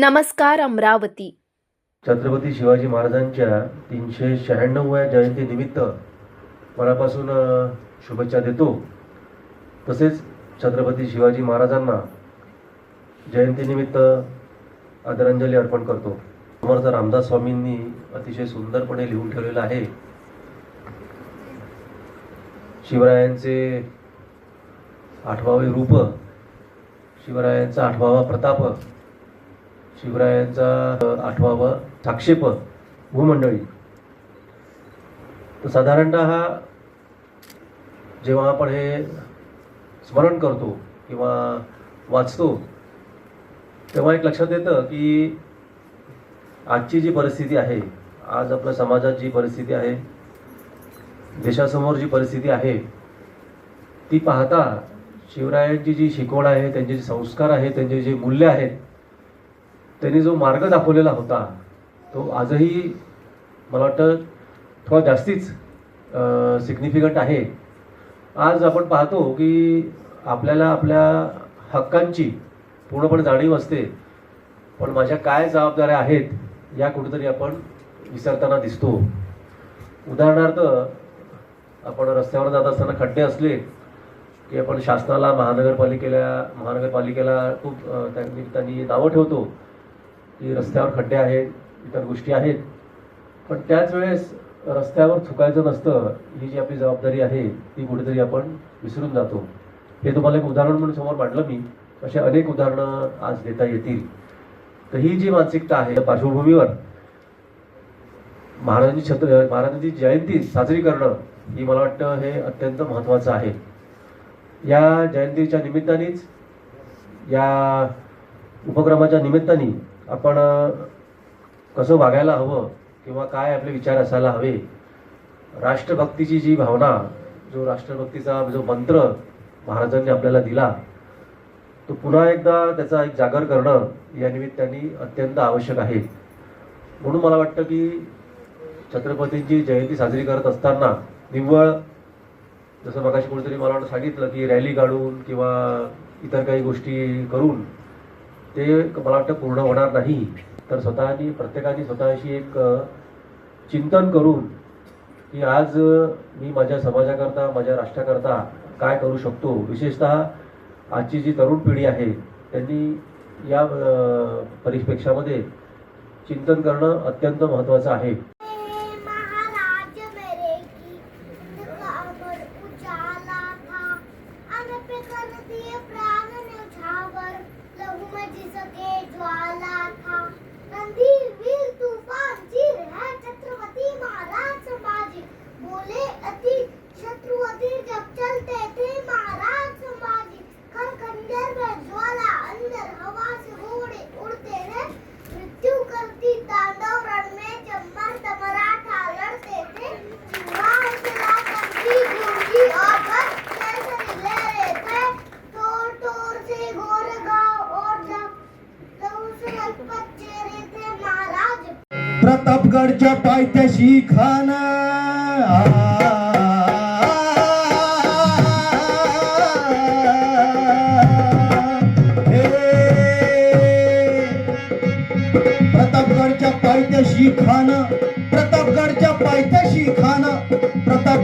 नमस्कार अमरावती. छत्रपती शिवाजी महाराजांच्या तीनशे शहाण्णवव्या जयंतीनिमित्त मनापासून शुभेच्छा देतो. तसेच छत्रपती शिवाजी महाराजांना जयंतीनिमित्त आदरांजली अर्पण करतो. समर्थ रामदास स्वामींनी अतिशय सुंदरपणे लिहून ठेवलेलं आहे. शिवरायांचे आठवावे रूप शिवरायांचा आठवावा प्रताप शिवरायांचा आठवावा साक्षेप भूमंडळी. तर साधारणतः जेव्हा आपण हे स्मरण करतो किंवा वाचतो तेव्हा एक लक्षात येतं की आजची जी परिस्थिती आहे आज आपल्या समाजात जी परिस्थिती आहे देशासमोर जी परिस्थिती आहे ती पाहता शिवरायांची जी शिकवण आहे त्यांचे जे संस्कार आहेत त्यांचे जे मूल्य आहेत त्यांनी जो मार्ग दाखवलेला होता तो आजही मला वाटतं थोडा जास्तीच सिग्निफिकंट आहे. आज आपण पाहतो की आपल्याला आपल्या हक्कांची पूर्णपणे जाणीव असते पण माझ्या काय जबाबदाऱ्या आहेत या कुठेतरी आपण विसरताना दिसतो. उदाहरणार्थ आपण रस्त्यावर जात असताना खड्डे असले की आपण शासनाला महानगरपालिकेला महानगरपालिकेला खूप अ, त्या निमित्ताने नावं ठेवतो. की रस्त्यावर खड्डे आहेत इतर गोष्टी आहेत. पण त्याच वेळेस रस्त्यावर चुकायचं नसतं ही जी आपली जबाबदारी आहे ती कुठेतरी आपण विसरून जातो. हे तुम्हाला एक उदाहरण म्हणून समोर मांडलं मी. असे अनेक उदाहरणं आज देता येतील. तर ही जी मानसिकता आहे पार्श्वभूमीवर महाराजांची छत्र महाराजांची जयंती साजरी करणं ही मला वाटतं हे अत्यंत महत्त्वाचं आहे. या जयंतीच्या निमित्तानेच या उपक्रमाच्या निमित्ताने आपण कसं वागायला हवं किंवा काय आपले विचार असायला हवे राष्ट्रभक्तीची जी भावना जो राष्ट्रभक्तीचा जो मंत्र महाराजांनी आपल्याला दिला तो पुन्हा एकदा त्याचा एक जागर करणं या निमित्ताने अत्यंत आवश्यक आहे. म्हणून मला वाटतं की छत्रपतींची जयंती साजरी करत असताना निव्वळ जसं मगाशी कोणीतरी मला वाटतं सांगितलं की रॅली काढून किंवा इतर काही गोष्टी करून ते मला वाटतं पूर्ण होणार नाही. तर स्वतःनी प्रत्येकाने स्वतःशी एक चिंतन करून की आज मी माझ्या समाजाकरता माझ्या राष्ट्राकरता काय करू शकतो? विशेषतः आजची जी तरुण पिढी आहे त्यांनी या अ, चिंतन करणं अत्यंत महत्त्वाचं आहे. प्रतापगडच्या पायथ्याशी खान. प्रतापगडच्या पायथ्याशी खान. प्रतापगडच्या पायथ्याशी खान.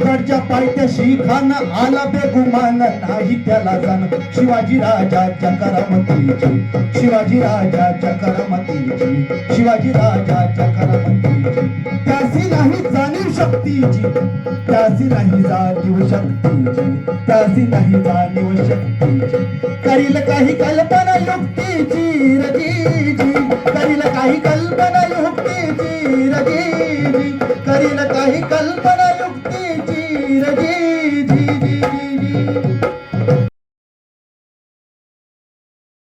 प्रतापगडच्या पायथ्याशी खान आला बेगुमान नाही त्याला जाण. शिवाजी राजाच्या करामतीची शिवाजी राजाच्या करामतीची शिवाजी राजाच्या करामतीची त्यासी नाही जाणीव शक्तीची त्यासी नाही जाणीव शक्तीची त्यासी नाही जाणीव शक्तीची. करील काही कल्पना युक्तीची रजीजी करील काही कल्पना युक्तीची रजीजी करील काही कल्पना युक्तीची দেবী